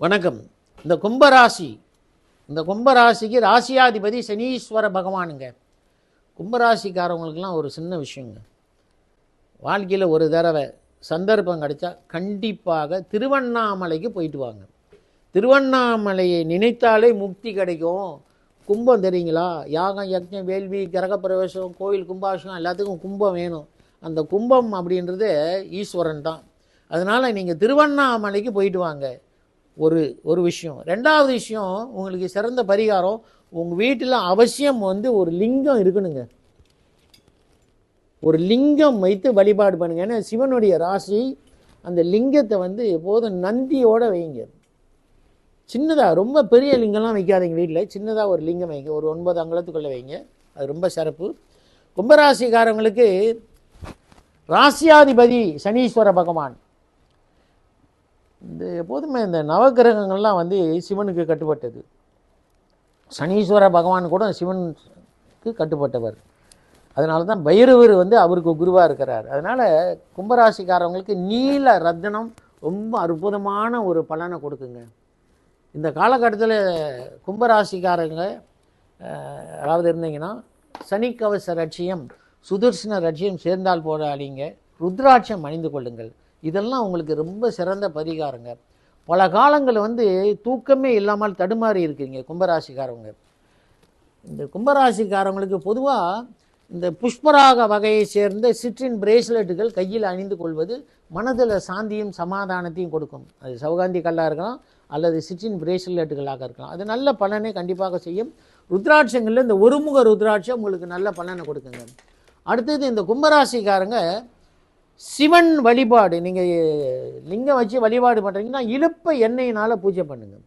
வணக்கம். இந்த கும்பராசி இந்த கும்பராசிக்கு ராசியாதிபதி சனீஸ்வர பகவானுங்க. கும்பராசிக்காரவங்களுக்கெல்லாம் ஒரு சின்ன விஷயங்க. வாழ்க்கையில் ஒரு தடவை சந்தர்ப்பம் கிடைச்சா கண்டிப்பாக திருவண்ணாமலைக்கு போயிட்டு வாங்க. திருவண்ணாமலையை நினைத்தாலே முக்தி கிடைக்கும். கும்பம் தெரியுங்களா? யாகம் யக்ஞம் வேள்வி கிரகப்பிரவேசம் கோயில் கும்பாபிஷேகம் எல்லாத்துக்கும் கும்பம் வேணும். அந்த கும்பம் அப்படின்றது ஈஸ்வரன் தான். அதனால் நீங்கள் திருவண்ணாமலைக்கு போயிட்டு வாங்க. ஒரு ஒரு விஷயம். ரெண்டாவது விஷயம் உங்களுக்கு சிறந்த பரிகாரம் உங்கள் வீட்டில் அவசியம் வந்து ஒரு லிங்கம் இருக்கணுங்க. ஒரு லிங்கம் வைத்து வழிபாடு பண்ணுங்க. ஏன்னா சிவனுடைய ராசி அந்த லிங்கத்தை வந்து எப்போதும் நந்தியோட வைங்க. சின்னதாக ரொம்ப பெரிய லிங்கம்லாம் வைக்காதீங்க வீட்டில். சின்னதாக ஒரு லிங்கம் வைங்க. ஒரு ஒன்பது அங்குலத்துக்குள்ளே வைங்க. அது ரொம்ப சிறப்பு. கும்பராசிக்காரங்களுக்கு ராசியாதிபதி சனீஸ்வர பகவான். இந்த எப்போதுமே இந்த நவக்கிரகங்கள்லாம் வந்து சிவனுக்கு கட்டுப்பட்டது. சனீஸ்வர பகவான் கூட சிவனுக்கு கட்டுப்பட்டவர். அதனால தான் பைரவர் வந்து அவருக்கு குருவாக இருக்கிறார். அதனால் கும்பராசிக்காரவங்களுக்கு நீல ரத்தினம் ரொம்ப அற்புதமான ஒரு பலனை கொடுக்குங்க. இந்த காலகட்டத்தில் கும்பராசிக்காரங்க அதாவது இருந்தீங்கன்னா சனிக்கவச ரட்சியம் சுதர்சன ரட்சியம் சேர்ந்தால் போராடிங்க ருத்ராட்சியம் அணிந்து கொள்ளுங்கள். இதெல்லாம் உங்களுக்கு ரொம்ப சிறந்த பரிகாரங்க. பல காலங்கள் வந்து தூக்கமே இல்லாமல் தடுமாறி இருக்கீங்க கும்பராசிக்காரவங்க. இந்த கும்பராசிக்காரவங்களுக்கு பொதுவாக இந்த புஷ்பராக வகையை சேர்ந்த சிற்றின் பிரேஸ்லெட்டுகள் கையில் அணிந்து கொள்வது மனதில் சாந்தியும் சமாதானத்தையும் கொடுக்கும். அது சவுகாந்தி கல்லாக இருக்கலாம் அல்லது சிற்றின் பிரேஸ்லெட்டுகளாக இருக்கலாம். அது நல்ல பலனை கண்டிப்பாக செய்யும். ருத்ராட்சங்களில் இந்த ஒருமுக ருத்ராட்சம் உங்களுக்கு நல்ல பலனை கொடுக்குங்க. அடுத்தது இந்த கும்பராசிக்காரங்க சிவன் வழிபாடு நீங்கள் லிங்கம் வச்சு வழிபாடு பண்ணுறீங்கன்னா இழுப்ப எண்ணெயினால் பூஜை பண்ணுங்கள்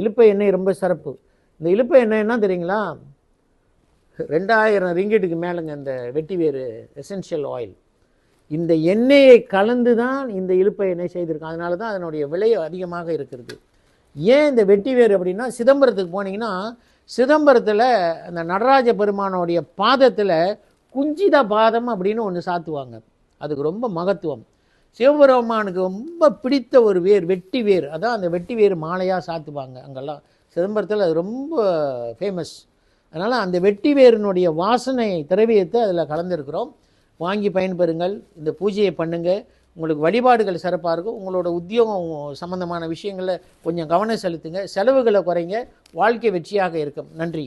இழுப்ப எண்ணெய் ரொம்ப சிறப்பு. இந்த இழுப்ப எண்ணெய் என்ன தெரியுங்களா? ரெண்டாயிரம் ரிங்கெட்டுக்கு மேலேங்க இந்த வெட்டி வேறு எசென்ஷியல் ஆயில் இந்த எண்ணெயை கலந்து தான் இந்த இழுப்ப எண்ணெய் செய்திருக்கோம். அதனால தான் அதனுடைய விலை அதிகமாக இருக்கிறது. ஏன் இந்த வெட்டி வேறு அப்படின்னா சிதம்பரத்துக்கு போனீங்கன்னா சிதம்பரத்தில் அந்த நடராஜ பெருமானோடைய பாதத்தில் குஞ்சித பாதம் அப்படின்னு ஒன்று சாத்துவாங்க. அதுக்கு ரொம்ப மகத்துவம். சிவபெருமானுக்கு ரொம்ப பிடித்த ஒரு வேர் வெட்டி வேர். அதான் அந்த வெட்டி வேர் மாலையாக சாத்துவாங்க அங்கெல்லாம். சிதம்பரத்தில் அது ரொம்ப ஃபேமஸ் அதனால் அந்த வெட்டி வேரினுடைய வாசனை திரவியத்தை அதில் கலந்துருக்கிறோம். வாங்கி பயன்பெறுங்கள். இந்த பூஜையை பண்ணுங்கள் உங்களுக்கு வழிபாடுகள் சிறப்பாக இருக்கும். உங்களோட உத்தியோகம் சம்பந்தமான விஷயங்களில் கொஞ்சம் கவனம் செலுத்துங்க. செலவுகளை குறைங்க. வாழ்க்கை வெற்றியாக இருக்கும். நன்றி.